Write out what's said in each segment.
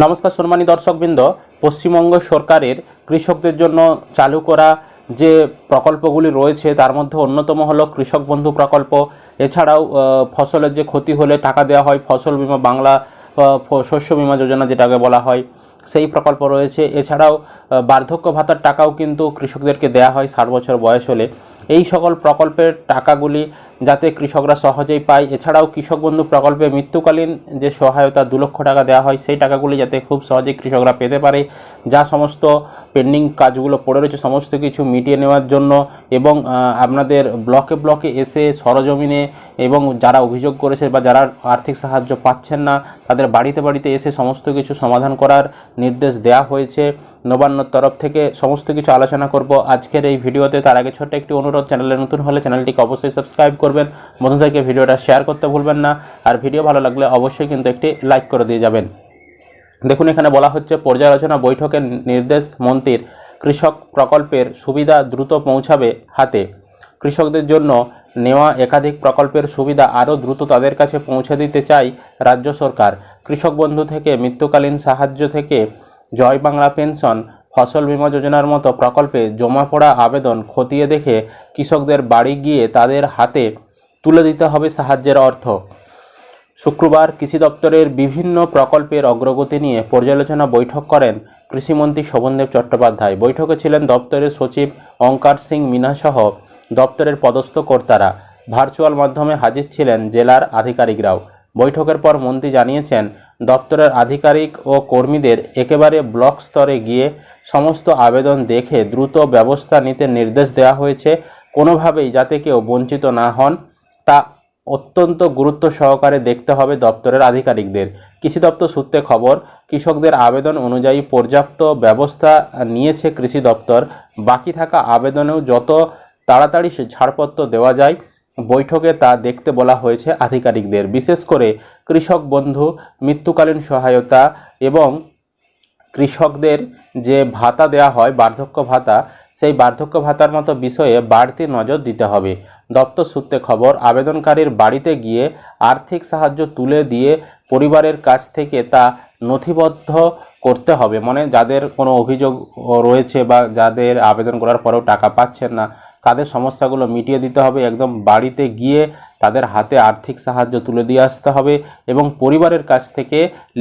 নমস্কার সম্মানী দর্শকবৃন্দ, পশ্চিমবঙ্গ সরকারের কৃষকদের জন্য চালু করা যে প্রকল্পগুলি রয়েছে, তার মধ্যে অন্যতম হলো কৃষক বন্ধু প্রকল্প। এছাড়াও ফসলের যে ক্ষতি হলে টাকা দেওয়া হয়, ফসল বীমা বাংলা শস্য বীমা যোজনা যেটাকে বলা হয়, সেই প্রকল্প রয়েছে। এছাড়াও বার্ধক্য ভাতার টাকাও কিন্তু কৃষকদেরকে দেওয়া হয় ষাট বছর বয়স হলে। এই সকল প্রকল্পের টাকাগুলি যাতে কৃষকরা সহজেই পায়। এছাড়াও কৃষক বন্ধু প্রকল্পে মৃত্যুকালীন যে সহায়তা দু লক্ষ টাকা দেওয়া হয়, সেই টাকাগুলি যাতে খুব সহজেই কৃষকরা পেতে পারে। যা সমস্ত পেন্ডিং কাজগুলো পড়ে রয়েছে, সমস্ত কিছু মিটিয়ে নেওয়ার জন্য এবং আপনাদের ব্লকে ব্লকে এসে সরজমিনে এবং যারা অভিযোগ করেছে বা যারা আর্থিক সাহায্য পাচ্ছেন না, তাদের বাড়িতে বাড়িতে এসে সমস্ত কিছু সমাধান করার নির্দেশ দেওয়া হয়েছে। নবান্নর তরফ থেকে সমস্ত কিছু আলোচনা করব আজকের এই ভিডিওতে। তার আগে ছোট্ট একটি অনুরোধ, চ্যানেলে নতুন হলে চ্যানেলটিকে অবশ্যই সাবস্ক্রাইব করবেন। বন্ধুদেরকে ভিডিওটা শেয়ার করতে ভুলবেন না। আর ভিডিও ভালো লাগলে অবশ্যই কিন্তু একটি লাইক করে দিয়ে যাবেন। দেখুন, এখানে বলা হচ্ছে, পর্যালোচনা বৈঠকের নির্দেশ মন্ত্রীর কৃষক প্রকল্পের সুবিধা দ্রুত পৌঁছাবে হাতে। কৃষকদের জন্য নেওয়া একাধিক প্রকল্পের সুবিধা আরও দ্রুত তাদের কাছে পৌঁছে দিতে চাই রাজ্য সরকার। কৃষক বন্ধু থেকে মৃত্যুকালীন সাহায্য থেকে জয় বাংলা পেনশন, ফসল বীমা যোজনার মতো প্রকল্পে জমা পড়া আবেদন খতিয়ে দেখে কৃষকদের বাড়ি গিয়ে তাদের হাতে তুলে দিতে হবে সাহায্যের অর্থ। শুক্রবার কৃষি দপ্তরের বিভিন্ন প্রকল্পের অগ্রগতি নিয়ে পর্যালোচনা বৈঠক করেন কৃষিমন্ত্রী শোভনদেব চট্টোপাধ্যায়। বৈঠকে ছিলেন দপ্তরের সচিব অঙ্কার সিং মিনাসহ দপ্তরের পদস্থ কর্তারা। ভার্চুয়াল মাধ্যমে হাজির ছিলেন জেলার আধিকারিকরাও। বৈঠকের পর মন্ত্রী জানিয়েছেন, দপ্তরের আধিকারিক ও কর্মীদের একেবারে ব্লক স্তরে গিয়ে সমস্ত আবেদন দেখে দ্রুত ব্যবস্থা নিতে নির্দেশ দেওয়া হয়েছে। কোনোভাবেই যাতে কেউ বঞ্চিত না হন, তা অত্যন্ত গুরুত্ব সহকারে দেখতে হবে দপ্তরের আধিকারিকদের। কৃষি দপ্তর সূত্রে খবর, কৃষকদের আবেদন অনুযায়ী পর্যাপ্ত ব্যবস্থা নিয়েছে কৃষি দপ্তর। বাকি থাকা আবেদনেও যত তাড়াতাড়ি ছাড়পত্র দেওয়া যায়, বৈঠকে তা দেখতে বলা হয়েছে আধিকারিকদের। বিশেষ করে কৃষক বন্ধু, মৃত্যুকালীন সহায়তা এবং কৃষকদের যে ভাতা দেওয়া হয়, বার্ধক্য ভাতা সেই বার্ধক্য ভাতার মতো বিষয়ে বাড়তি নজর দিতে হবে। দপ্তর সূত্রে খবর, আবেদনকারীর বাড়িতে গিয়ে আর্থিক সাহায্য তুলে দিয়ে পরিবারের কাছ থেকে তা নথিবদ্ধ করতে হবে। মানে যাদের কোনো অভিযোগ রয়েছে বা যাদের আবেদন করার পরেও টাকা পাচ্ছেন না, তাদের সমস্যাগুলো মিটিয়ে দিতে হবে। একদম বাড়িতে গিয়ে তাদের হাতে আর্থিক সাহায্য তুলে দিয়ে আসতে হবে এবং পরিবারের কাছ থেকে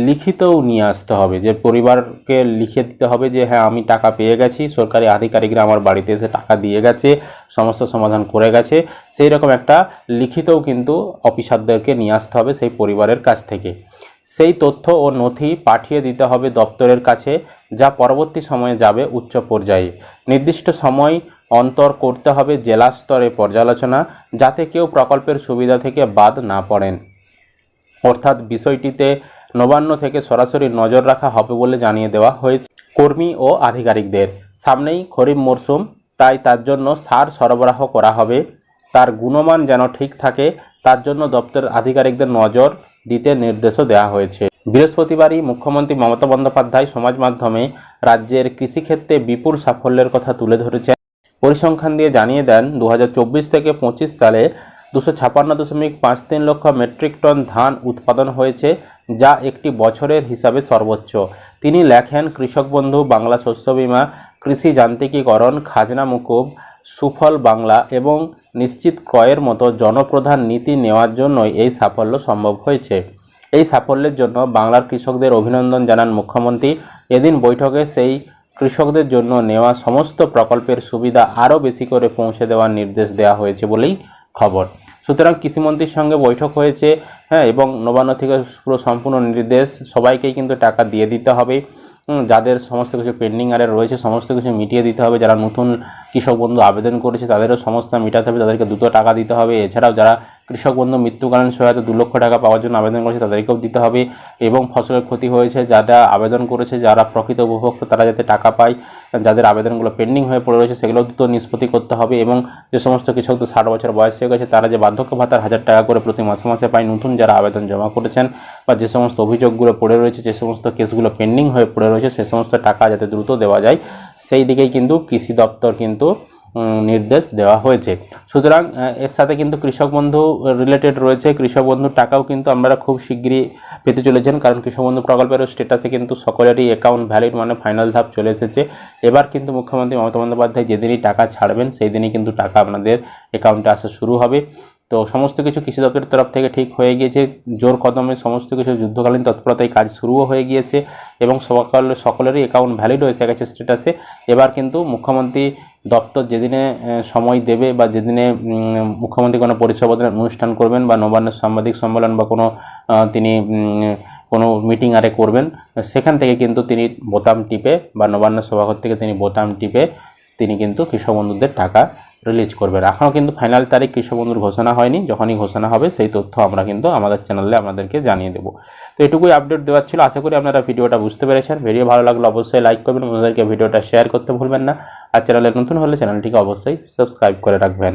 লিখিতও নিয়ে আসতে হবে। যে পরিবারকে লিখে দিতে হবে যে হ্যাঁ আমি টাকা পেয়ে গেছি, সরকারি আধিকারিকরা আমার বাড়িতে এসে টাকা দিয়ে গেছে সমস্যা সমাধান করে গেছে। সেই রকম একটা লিখিতও কিন্তু অফিসারদেরকে নিয়ে আসতে হবে সেই পরিবারের কাছ থেকে। সেই তথ্য ও নথি পাঠিয়ে দিতে হবে দপ্তরের কাছে, যা পরবর্তী সময়ে যাবে উচ্চ পর্যায়ে। নির্দিষ্ট সময় অন্তর করতে হবে জেলা স্তরে পর্যালোচনা যাতে কেউ প্রকল্পের সুবিধা থেকে বাদ না পড়েন। অর্থাৎ বিষয়টিতে নবান্ন থেকে সরাসরি নজর রাখা হবে বলে জানিয়ে দেওয়া হয়েছে। কর্মী ও আধিকারিকদের সামনেই খরিফ মরশুম তাই তার জন্য সার সরবরাহ করা হবে। তার গুণমান যেন ঠিক থাকে, তার জন্য দপ্তরের আধিকারিকদের নজর দিতে নির্দেশও দেওয়া হয়েছে। বৃহস্পতিবারই মুখ্যমন্ত্রী মমতা বন্দ্যোপাধ্যায় সমাজ মাধ্যমে রাজ্যের কৃষিক্ষেত্রে বিপুল সাফল্যের কথা তুলে ধরেছেন। পরিসংখ্যান দিয়ে জানিয়ে দেন দু হাজার চব্বিশ থেকে পঁচিশ সালে দুশো ছাপান্ন দশমিক পাঁচ তিন লক্ষ মেট্রিক টন ধান উৎপাদন হয়েছে, যা একটি বছরের হিসাবে সর্বোচ্চ। তিনি লেখেন, কৃষক বন্ধু, বাংলা শস্য বীমা, কৃষি যান্ত্রিকীকরণ, খাজনা মুকুব, সুফল বাংলা এবং নিশ্চিত ক্রয়ের মতো জনপ্রধান নীতি নেওয়ার জন্যই এই সাফল্য সম্ভব হয়েছে। এই সাফল্যের জন্য বাংলার কৃষকদের অভিনন্দন জানান মুখ্যমন্ত্রী। এদিন বৈঠকে সেই কৃষকদের জন্য নেওয়া সমস্ত প্রকল্পের সুবিধা আরও বেশি করে পৌঁছে দেওয়ার নির্দেশ দেওয়া হয়েছে বলেই খবর। সুতরাং কৃষিমন্ত্রীর সঙ্গে বৈঠক হয়েছে হ্যাঁ এবং নবান্ন থেকে পুরো সম্পূর্ণ নির্দেশ সবাইকেই কিন্তু টাকা দিয়ে দিতে হবে। যাদের সমস্ত কিছু পেন্ডিং আরে রয়েছে, সমস্ত কিছু মিটিয়ে দিতে হবে। যারা নতুন কৃষক বন্ধু আবেদন করেছে, তাদেরও সমস্যা মেটাতে হবে। তাদেরকে দুটো টাকা দিতে হবে। এছাড়াও যারা কৃষক বন্ধু মৃত্যুকালীন সহায়তা দু লক্ষ টাকা পাওয়ার জন্য আবেদন করেছে, তাদেরকেও দিতে হবে এবং ফসলের ক্ষতি হয়েছে। যারা আবেদন করেছে, যারা প্রকৃত উপভোক্তা, তারা যাতে টাকা পায়, যাদের আবেদনগুলো পেন্ডিং হয়ে পড়ে রয়েছে সেগুলো দ্রুত নিষ্পত্তি করতে হবে এবং যে সমস্ত কৃষকদের ষাট বছর বয়স হয়ে গেছে, তারা যে বার্ধক্য ভাতার হাজার টাকা করে প্রতি মাসে মাসে পায়, নতুন যারা আবেদন জমা করেছেন বা যে সমস্ত অভিযোগগুলো পড়ে রয়েছে, যে সমস্ত কেসগুলো পেন্ডিং হয়ে পড়ে রয়েছে, সে সমস্ত টাকা যাতে দ্রুত দেওয়া যায়। সেই দিকেই কিন্তু কৃষি দপ্তর কিন্তু নির্দেশ দেওয়া হয়েছে। সুতরাং এর সাথে কিন্তু কৃষক বন্ধু রিলেটেড রয়েছে। কৃষক বন্ধুর টাকাও কিন্তু আপনারা খুব শিগগিরই পেতে চলেছেন, কারণ কৃষক বন্ধু প্রকল্পের স্টেটাসে কিন্তু সকলেরই অ্যাকাউন্ট ভ্যালিড মানে ফাইনাল ধাপ চলে এসেছে। এবার কিন্তু মুখ্যমন্ত্রী মমতা বন্দ্যোপাধ্যায় যেদিনই টাকা ছাড়বেন সেই দিনই কিন্তু টাকা আপনাদের অ্যাকাউন্টে আসা শুরু হবে। তো সমস্ত কিছু কৃষি দপ্তরের তরফ থেকে ঠিক হয়ে গিয়েছে। জোর কদমে সমস্ত কিছু যুদ্ধকালীন তৎপরতায় কাজ শুরুও হয়ে গিয়েছে এবং সকল, সকলেরই অ্যাকাউন্ট ভ্যালিড হয়েছে গেছে স্ট্যাটাসে এবার কিন্তু মুখ্যমন্ত্রী দপ্তর যেদিনে সময় দেবে বা যেদিনে মুখ্যমন্ত্রী কোনো পরিষেবা অনুষ্ঠান করবেন বা নবান্নের সাংবাদিক সম্মেলন বা কোনো তিনি কোনো মিটিং আরে করবেন, সেখান থেকে কিন্তু তিনি বোতাম টিপে বা নবান্ন সভাঘর থেকে তিনি বোতাম টিপে তিনি কিন্তু কৃষক বন্ধুদের টাকা রিলিজ করবেন এখনও কিন্তু ফাইনাল তারিখ কৃষক বন্ধুর ঘোষণা হয়নি। যখনই ঘোষণা হবে, সেই তথ্য আমরা কিন্তু আমাদের চ্যানেলে আপনাদেরকে জানিয়ে দেবো। তো এটুকুই আপডেট দেওয়ার ছিল। আশা করি আপনারা ভিডিওটা বুঝতে পেরেছেন। ভিডিও ভালো লাগলে অবশ্যই লাইক করবেন। বন্ধুদেরকে ভিডিওটা শেয়ার করতে ভুলবেন না। আর চ্যানেলে নতুন হলে চ্যানেলটিকে অবশ্যই সাবস্ক্রাইব করে রাখবেন।